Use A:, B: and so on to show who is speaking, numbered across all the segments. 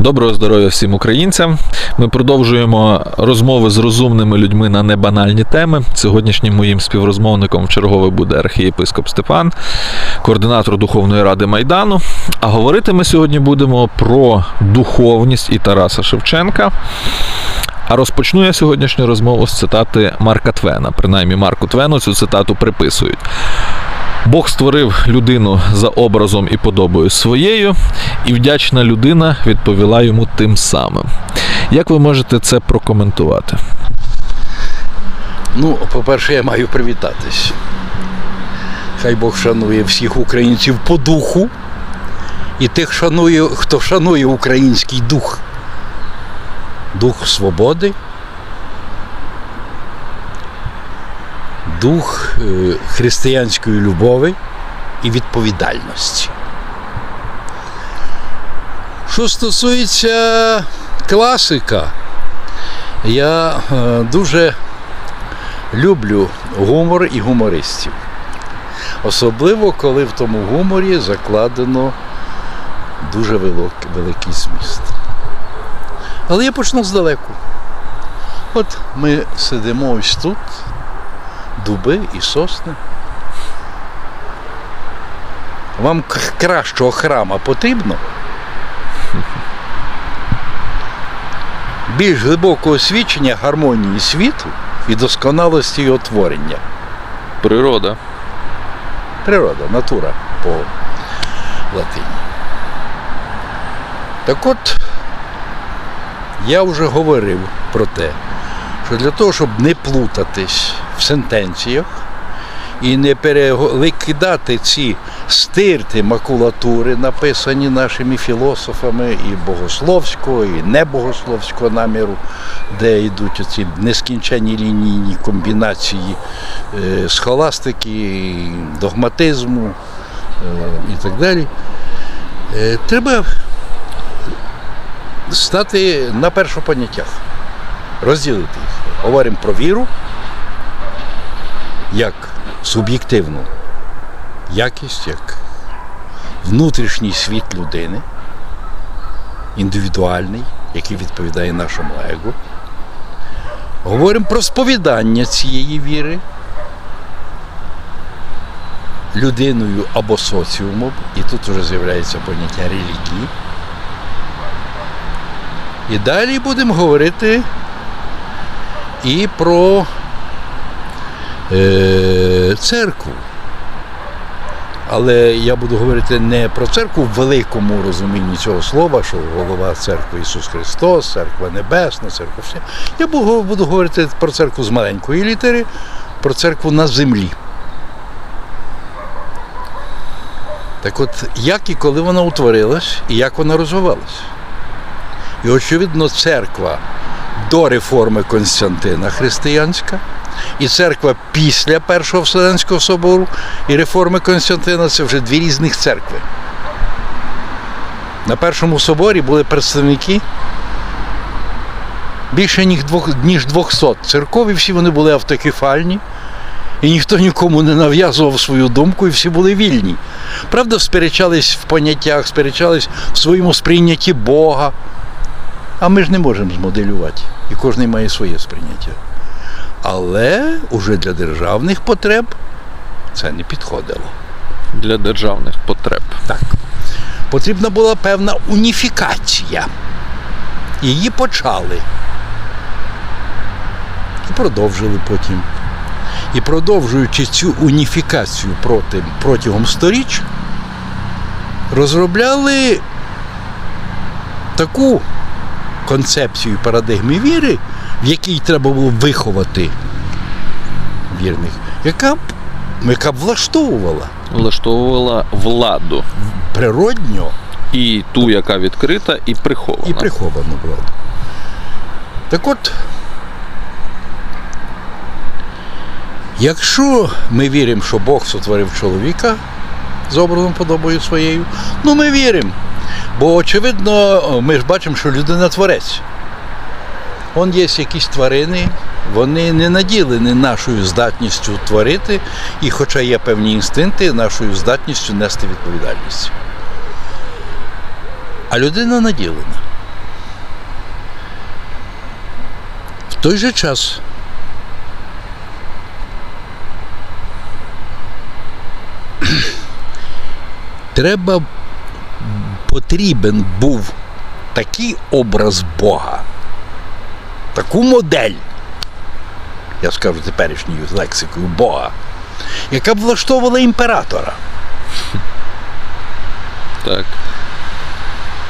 A: Доброго здоров'я всім українцям. Ми продовжуємо розмови з розумними людьми на небанальні теми. Сьогоднішнім моїм співрозмовником чергове буде архієпископ Степан, координатор Духовної ради Майдану. А говорити ми сьогодні будемо про духовність і Тараса Шевченка. А розпочну я сьогоднішню розмову з цитати Марка Твена. Принаймні Марку Твену цю цитату приписують. Бог створив людину за образом і подобою своєю, і вдячна людина відповіла йому тим самим. Як ви можете це прокоментувати?
B: Ну, по-перше, я маю привітатись. Хай Бог шанує всіх українців по духу і тих шанує, хто шанує український дух. Дух свободи, дух е, християнської любові і відповідальності. Що стосується класика, я е, дуже люблю гумор і гумористів. Особливо, коли в тому гуморі закладено дуже великий зміст. Але я почну здалеку. От ми сидимо ось тут, дуби і сосни. Вам кращого храма потрібно? Більш глибокого свідчення гармонії світу і досконалості його творення.
A: Природа.
B: Природа, натура по латині. Так от, я вже говорив про те, що для того, щоб не плутатись в сентенціях і не перекидати ці стирти макулатури, написані нашими філософами і богословського, і небогословського наміру, де йдуть оці нескінченні лінійні комбінації е, схоластики, догматизму е, і так далі. Е, Треба стати на першопоняттях, розділити їх. Говоримо про віру як суб'єктивну якість, як внутрішній світ людини, індивідуальний, який відповідає нашому его. Говоримо про сповідання цієї віри людиною або соціумом, і тут вже з'являється поняття релігії. І далі будемо говорити і про церкву. Але я буду говорити не про церкву в великому розумінні цього слова, що голова церкви Ісус Христос, церква Небесна, церква вся. Я буду говорити про церкву з маленької літери, про церкву на землі. Так от, як і коли вона утворилась, і як вона розвивалась. І очевидно, церква до реформи Константина християнська, і церква після Першого Вселенського собору і реформи Константина це вже дві різних церкви. На Першому соборі були представники більше ніж 200 церков, і всі вони були автокефальні, і ніхто нікому не нав'язував свою думку, і всі були вільні. Правда, сперечались в поняттях, сперечались в своєму сприйнятті Бога. А ми ж не можемо змоделювати. І кожен має своє сприйняття. Але уже для державних потреб це не підходило.
A: Для державних потреб.
B: Так. Потрібна була певна уніфікація. Її почали. І продовжили потім. І продовжуючи цю уніфікацію проти, протягом сторіч, розробляли таку концепцію парадигми віри, в якій треба було виховати вірних, яка б, яка б влаштовувала
A: Влаштовувала владу.
B: природньо
A: І ту, яка відкрита, і прихована.
B: і приховану владу. Так от, якщо ми віримо, що Бог сотворив чоловіка з образом подобою своєю, ну ми віримо. Бо, очевидно, ми ж бачимо, що людина творець. Он є якісь тварини, вони не наділені нашою здатністю творити, і, хоча є певні інстинкти, нашою здатністю нести відповідальність. А людина наділена. В той же час. Треба потрібен був такий образ Бога, таку модель, я скажу теперішньою лексикою Бога, яка б влаштовувала імператора.
A: Так.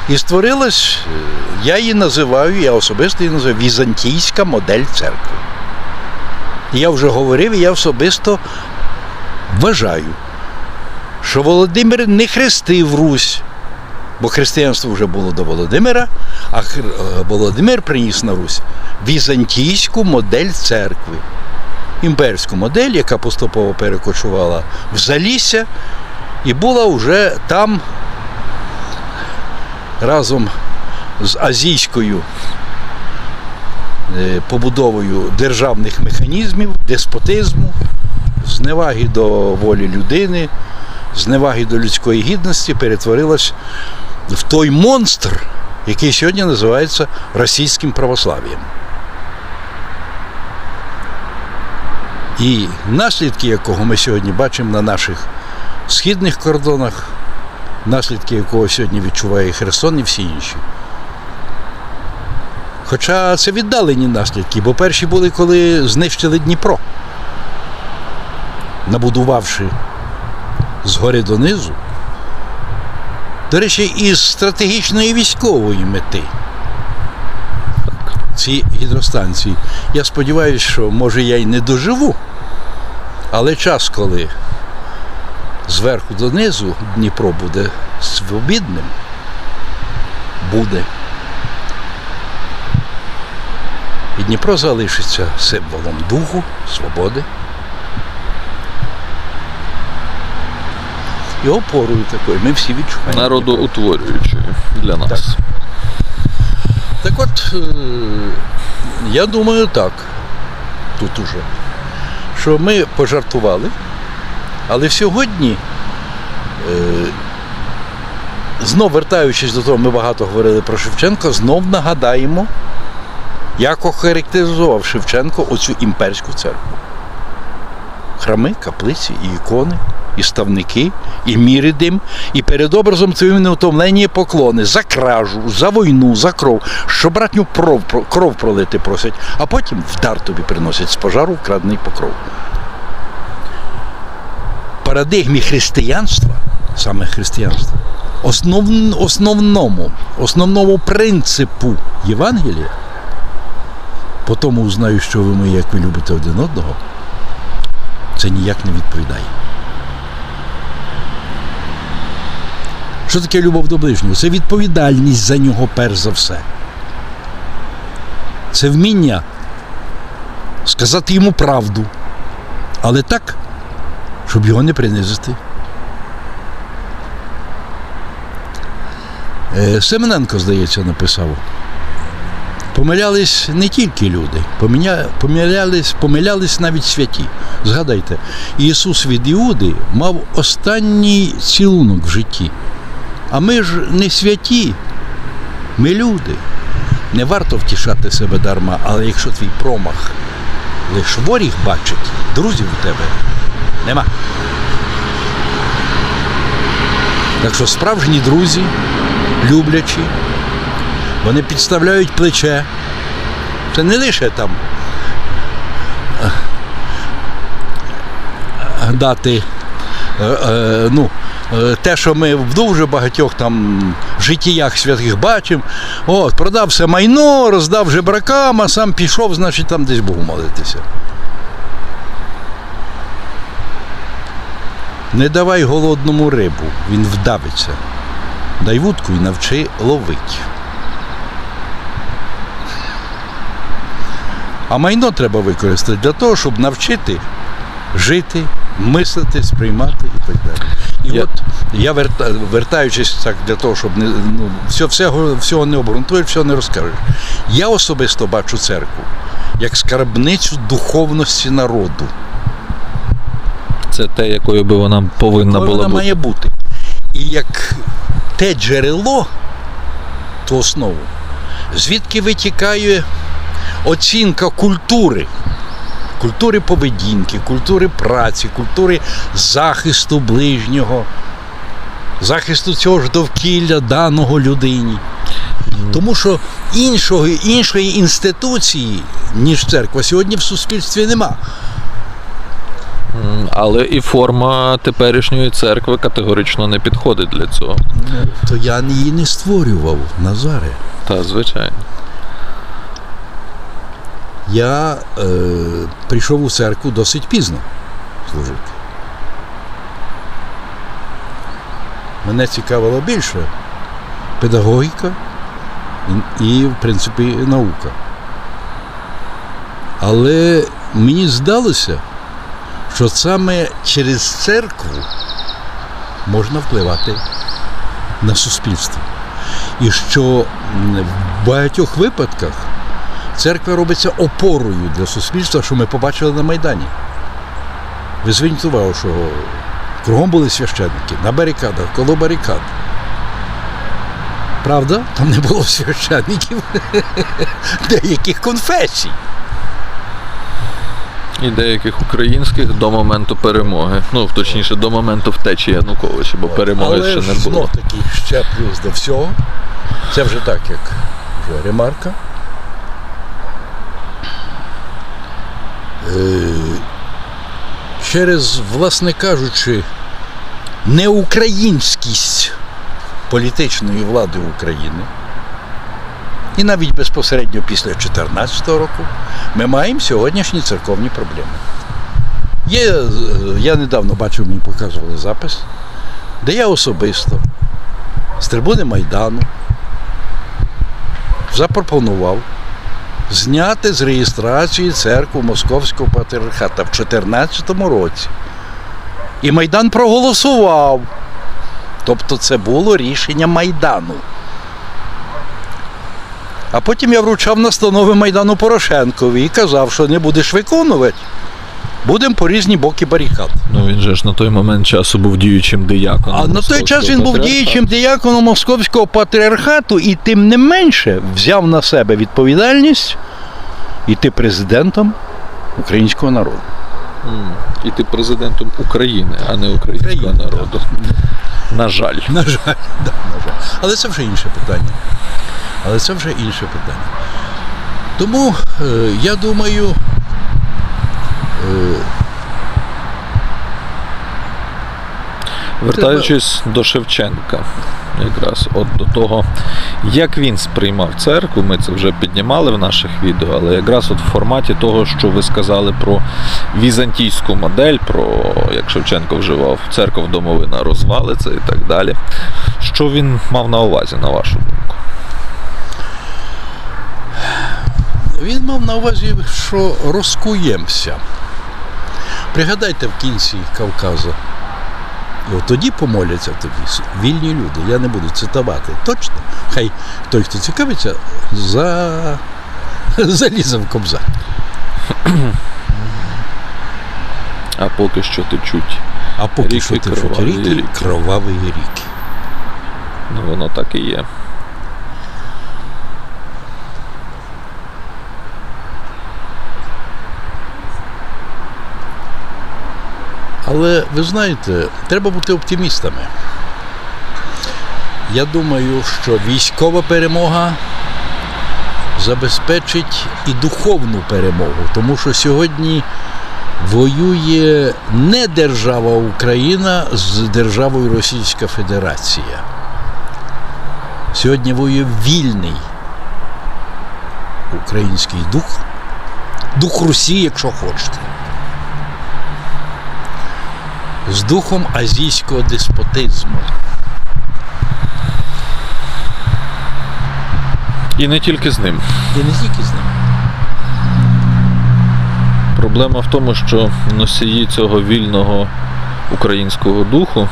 B: І створилась, е, я її називаю, я особисто її називаю візантійська модель церкви. Я вже говорив, і я особисто вважаю, що Володимир не хрестив Русь, бо християнство вже було до Володимира, а е, Володимир приніс на Русь візантійську модель церкви. Імперську модель, яка поступово перекочувала в Залісся і була вже там разом з азійською е, побудовою державних механізмів, деспотизму, зневаги до волі людини, зневаги до людської гідності перетворилась в той монстр, який сьогодні називається російським православ'ям. І наслідки якого ми сьогодні бачимо на наших східних кордонах, наслідки якого сьогодні відчуває Херсон і всі інші. Хоча це віддалені наслідки, бо перші були, коли знищили Дніпро, набудувавши згори донизу. До речі, із стратегічної військової мети ці гідростанції. Я сподіваюся, що може я й не доживу, але час, коли зверху донизу Дніпро буде свобідним, буде. І Дніпро залишиться символом духу, свободи. І опорою такою. Ми всі відчуваємо.
A: Народоутворюючою для нас.
B: Так от, е, я думаю так, тут уже, що ми пожартували, але сьогодні, е, знов вертаючись до того, ми багато говорили про Шевченка, знов нагадаємо, як охарактеризував Шевченко оцю імперську церкву. Храми, каплиці і ікони, і ставники, і міридим, і перед образом твоїм неутомлені поклони. За кражу, за війну, за кров, що братню кров, кров пролити просять, а потім в дар тобі приносять з пожару вкрадений покров. Парадигмі християнства, саме християнства, основ, основному, основному принципу Євангелія, по тому узнаю, що ви мої, як ви любите один одного, це ніяк не відповідає. Що таке любов до ближнього? Це відповідальність за нього перш за все. Це вміння сказати йому правду, але так, щоб його не принизити. Е, Семененко, здається, написав. Помилялись не тільки люди, помилялись, помилялись навіть святі. Згадайте, Ісус від Іуди мав останній цілунок в житті. А ми ж не святі, ми люди. Не варто втішати себе дарма, але якщо твій промах лиш воріг бачить, друзів у тебе нема. Так що справжні друзі, люблячі, вони підставляють плече. Це не лише там е, е, дати е, ну, те, що ми в дуже багатьох там життіях святих бачимо. От, продав все майно, роздав жебракам, а сам пішов, значить, там десь Богу молитися. Не давай голодному рибу, він вдавиться. Дай вудку і навчи ловить. А майно треба використати для того, щоб навчити жити, мислити, сприймати і так далі. І
A: Я-
B: от я верта, вертаючись так для того, щоб не ну, все, всього, всього не обґрунтуєш, всього не розкажеш. Я особисто бачу церкву як скарбницю духовності народу.
A: Це те, якою би вона повинна
B: Якою
A: була
B: вона
A: бути.
B: має бути. І як те джерело, ту основу, звідки витікає оцінка культури. Культури поведінки, культури праці, культури захисту ближнього, захисту цього ж довкілля даного людині. Тому що іншого, іншої інституції, ніж церква, сьогодні в суспільстві нема.
A: Але і форма теперішньої церкви категорично не підходить для цього.
B: То я її не створював, Назаре.
A: Та, звичайно.
B: Я е, прийшов у церкву досить пізно служити. Мене цікавила більше педагогіка і, в принципі, наука. Але мені здалося, що саме через церкву можна впливати на суспільство. І що в багатьох випадках церква робиться опорою для суспільства, що ми побачили на Майдані. Ви зверніть увагу, що кругом були священники на барикадах, коло барикад. Правда, там не було священників деяких конфесій.
A: І деяких українських до моменту перемоги. Ну, точніше, до моменту втечі Януковича, бо перемоги
B: Але
A: ще не було.
B: знов таки ще плюс до всього. Це вже так, як вже ремарка. Через, власне кажучи, неукраїнськість політичної влади України. І навіть безпосередньо після 2014 року ми маємо сьогоднішні церковні проблеми. Є, е, я недавно бачив, мені показували запис, де я особисто з трибуни Майдану запропонував зняти з реєстрації церкву Московського патріархата в 2014 році. І Майдан проголосував. Тобто це було рішення Майдану. А потім я вручав настанови Майдану Порошенкові і казав, що не будеш виконувати, будемо по різні боки барикад.
A: Ну він же ж на той момент часу був діючим дияконом.
B: А на той час він був діючим дияконом Московського патріархату і тим не менше взяв на себе відповідальність іти президентом українського народу.
A: М. І ти президентом України, а не українського
B: України,
A: народу. На жаль.
B: На жаль, да, на жаль. Але це вже інше питання. Але це вже інше питання. Тому е, я думаю,
A: Вертаючись до Шевченка, якраз от до того, як він сприймав церкву, ми це вже піднімали в наших відео, але якраз от в форматі того, що ви сказали про візантійську модель, про як Шевченко вживав церква домовина розвалиться і так далі. Що він мав на увазі, на вашу думку?
B: він мав на увазі, що розкуємося. Пригадайте в кінці Кавказа. І от тоді помоляться тобі вільні люди. Я не буду цитувати. Точно. Хай той, хто цікавиться, за... залізе в кобза.
A: А поки що течуть.
B: А поки
A: Ріки
B: що течуть
A: кроваві
B: ріки. кроваві ріки.
A: Ну, воно так і є.
B: Але ви знаєте, треба бути оптимістами. Я думаю, що військова перемога забезпечить і духовну перемогу, тому що сьогодні воює не держава Україна з державою Російська Федерація. Сьогодні воює вільний український дух, дух Русі, якщо хочете. З духом азійського деспотизму.
A: І не тільки з ним.
B: І не тільки з ним.
A: Проблема в тому, що носії цього вільного українського духу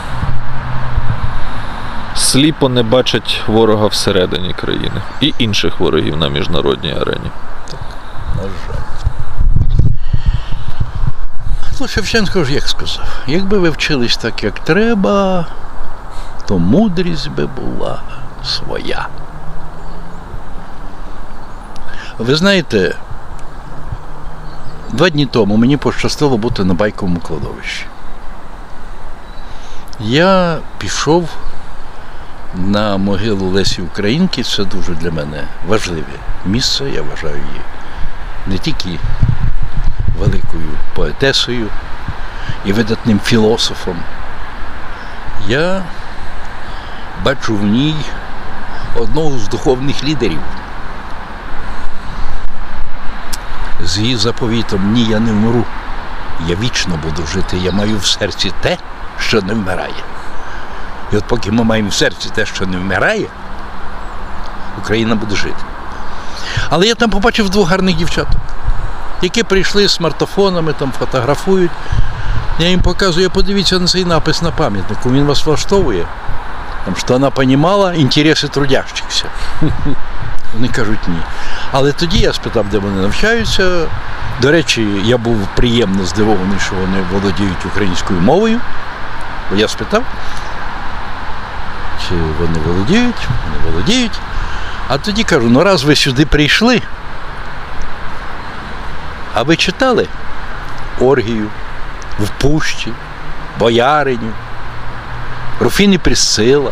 A: сліпо не бачать ворога всередині країни і інших ворогів на міжнародній арені.
B: На жаль. Ну, Шевченко ж як сказав, якби ви вчились так, як треба, то мудрість би була своя. Ви знаєте, Два дні тому мені пощастило бути на байковому кладовищі. Я пішов на могилу Лесі Українки. Це дуже для мене важливе місце. Я вважаю її не тільки великою поетесою і видатним філософом. Я бачу в ній одного з духовних лідерів. З її заповітом ні, я не вмру. Я вічно буду жити. Я маю в серці те, що не вмирає. І от поки ми маємо в серці те, що не вмирає, Україна буде жити. Але я там побачив двох гарних дівчаток, які прийшли з смартофонами, там фотографують. Я їм показую, подивіться на цей напис на пам'ятнику, він вас влаштовує. Що вона розуміла інтереси трудящихся. Вони кажуть ні. Але тоді я спитав, де вони навчаються. До речі, я був приємно здивований, що вони володіють українською мовою. Бо я спитав, чи вони володіють, вони володіють. А тоді кажу, ну раз ви сюди прийшли, а ви читали Оргію в Пущі, Бояриню, Руфіни Присцила.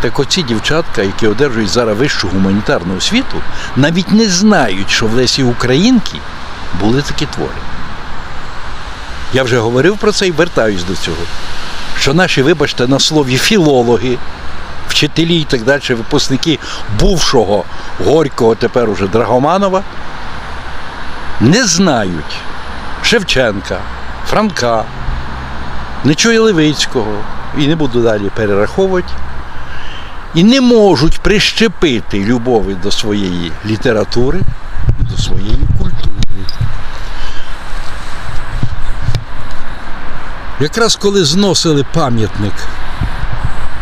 B: Так оці дівчатка, які одержують зараз вищу гуманітарну освіту, навіть не знають, що в Лесі Українки були такі твори. Я вже говорив про це і вертаюсь до цього. Що наші, вибачте, на слові філологи, вчителі і так далі, випускники бувшого Горького, тепер уже Драгоманова, не знають Шевченка, Франка, Нечує Левицького, і не буду далі перераховувати, і не можуть прищепити любові до своєї літератури до своєї культури. Якраз коли зносили пам'ятник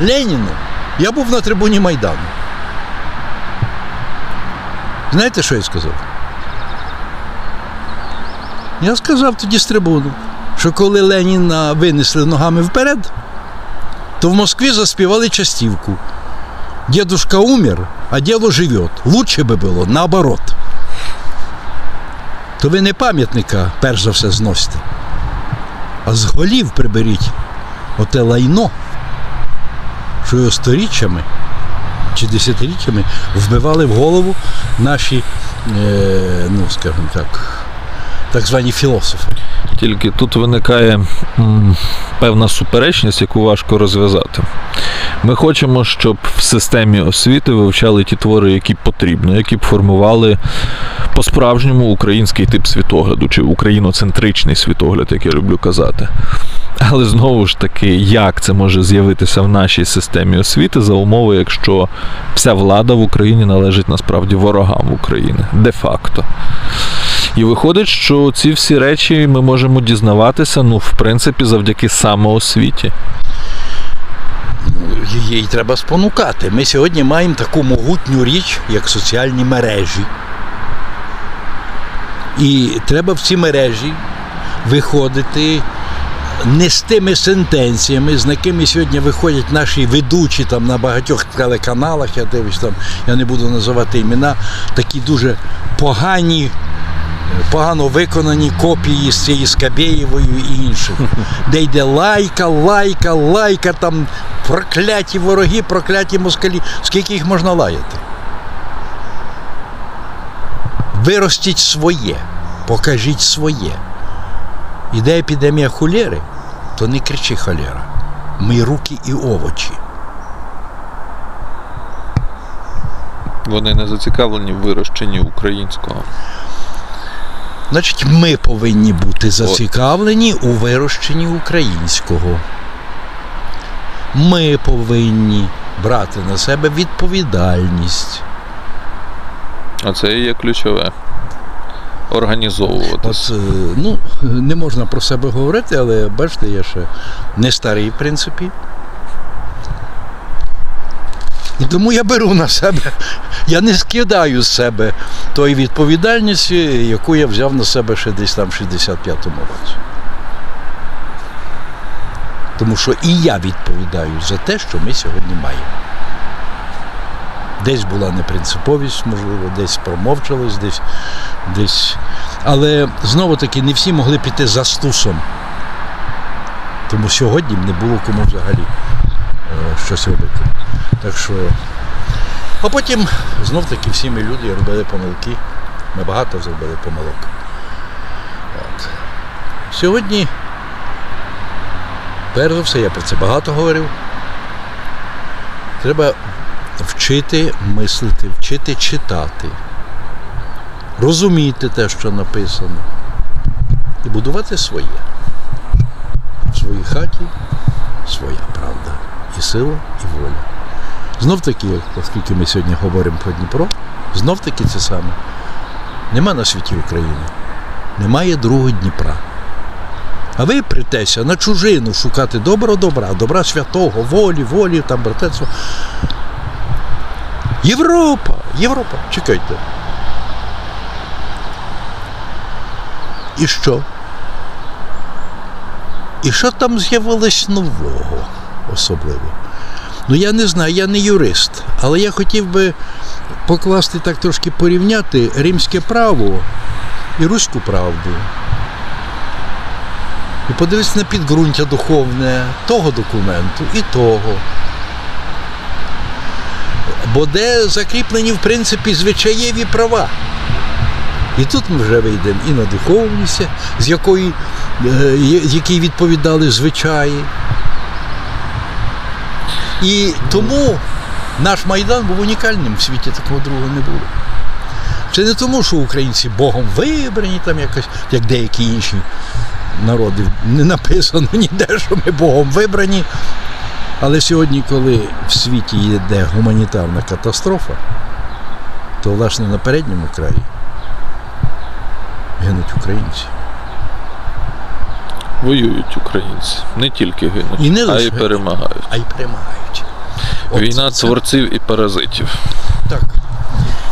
B: Леніну, я був на трибуні Майдану. Знаєте, що я сказав? Я сказав тоді з трибуни, що коли Леніна винесли ногами вперед, то в Москві заспівали частівку. Дедушка умер, а діло живет. Лучше би було наоборот. То ви не пам'ятника перш за все зносите, а з голів приберіть оте лайно, що його сторіччями чи десятиріччями вбивали в голову наші, е, ну скажімо так, так звані філософи.
A: Тільки тут виникає м, певна суперечність, яку важко розв'язати. Ми хочемо, щоб в системі освіти вивчали ті твори, які потрібно, які б формували по-справжньому український тип світогляду, чи україноцентричний світогляд, як я люблю казати. Але знову ж таки, як це може з'явитися в нашій системі освіти за умови, якщо вся влада в Україні належить насправді ворогам України, де-факто. І виходить, що ці всі речі ми можемо дізнаватися, ну, в принципі, завдяки самоосвіті.
B: її треба спонукати. Ми сьогодні маємо таку могутню річ, як соціальні мережі. І треба в ці мережі виходити не з тими сентенціями, з якими сьогодні виходять наші ведучі там на багатьох телеканалах, я дивлюсь там, я не буду називати імена, такі дуже погані, погано виконані копії з цієї Скабєєвою і інших, де йде лайка, лайка, лайка, там прокляті вороги, прокляті москалі. Скільки їх можна лаяти? Виростіть своє, покажіть своє. Іде епідемія холери, то не кричи холера. Мий руки і овочі.
A: Вони не зацікавлені в вирощенні українського.
B: Значить, ми повинні бути зацікавлені у вирощенні українського. Ми повинні брати на себе відповідальність.
A: А це і є ключове. Організовуватись.
B: От, е, ну, не можна про себе говорити, але бачите, я ще не старий, в принципі. І тому я беру на себе, я не скидаю з себе тої відповідальності, яку я взяв на себе ще десь там в 65-му році. Тому що і я відповідаю за те, що ми сьогодні маємо. Десь була непринциповість, можливо, десь промовчалось, десь, десь. Але знову таки не всі могли піти за стусом. Тому сьогодні не було кому взагалі е, щось робити. Так що. А потім знов таки всі ми люди робили помилки. Ми багато зробили помилок. От. Сьогодні, перш за все, я про це багато говорив. Треба вчити мислити, вчити читати, розуміти те, що написано, і будувати своє. В своїй хаті своя правда, і сила, і воля. Знов таки, оскільки ми сьогодні говоримо про Дніпро, знов таки це саме. Нема на світі України. Немає другого Дніпра. А ви притеся на чужину шукати доброго добра, добра святого, волі, волі, там братерства. Європа! Європа! Чекайте. І що? І що там з'явилось нового особливо? Ну я не знаю, я не юрист, але я хотів би покласти так трошки порівняти римське право і руську правду. І подивитися на підґрунтя духовне того документу і того. Бо де закріплені, в принципі, звичаєві права. І тут ми вже вийдемо і на духовність, з якої, е, якій відповідали звичаї. І тому наш Майдан був унікальним в світі, такого другого не було. Це не тому, що українці Богом вибрані, там якось, як деякі інші народи. Не написано ніде, що ми Богом вибрані. Але сьогодні, коли в світі йде гуманітарна катастрофа, то власне на передньому краї гинуть українці.
A: Воюють українці, не тільки гинуть,
B: І не
A: а й перемагають.
B: А й перемагають.
A: Війна творців і паразитів.
B: Так.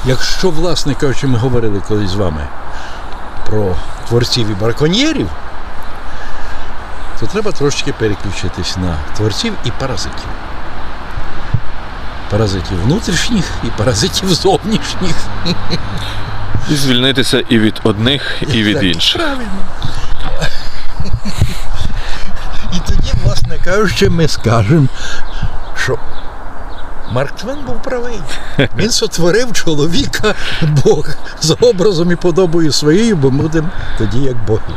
B: Якщо, власне кажучи, ми говорили колись з вами про творців і браконьєрів, то треба трошечки переключитись на творців і паразитів. Паразитів внутрішніх і паразитів зовнішніх.
A: І звільнитися і від одних, і від
B: Так,
A: інших.
B: Правильно. І тоді, власне кажучи, ми скажемо, що Марк Твен був правий. Він сотворив чоловіка Бог за образом і подобою своєю, бо будемо тоді як боги.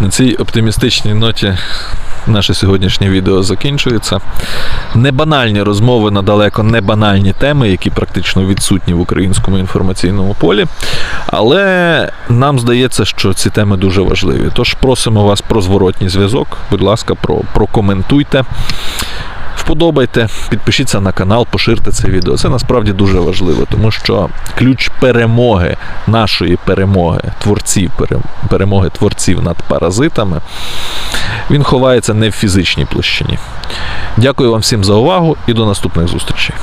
A: На цій оптимістичній ноті наше сьогоднішнє відео закінчується. Небанальні розмови на далеко не банальні теми, які практично відсутні в українському інформаційному полі. Але нам здається, що ці теми дуже важливі. Тож просимо вас про зворотній зв'язок. Будь ласка, про, прокоментуйте. Вподобайте, підпишіться на канал, поширте це відео. Це насправді дуже важливо, тому що ключ перемоги, нашої перемоги, творців, перемоги творців над паразитами, він ховається не в фізичній площині. Дякую вам всім за увагу і до наступних зустрічей.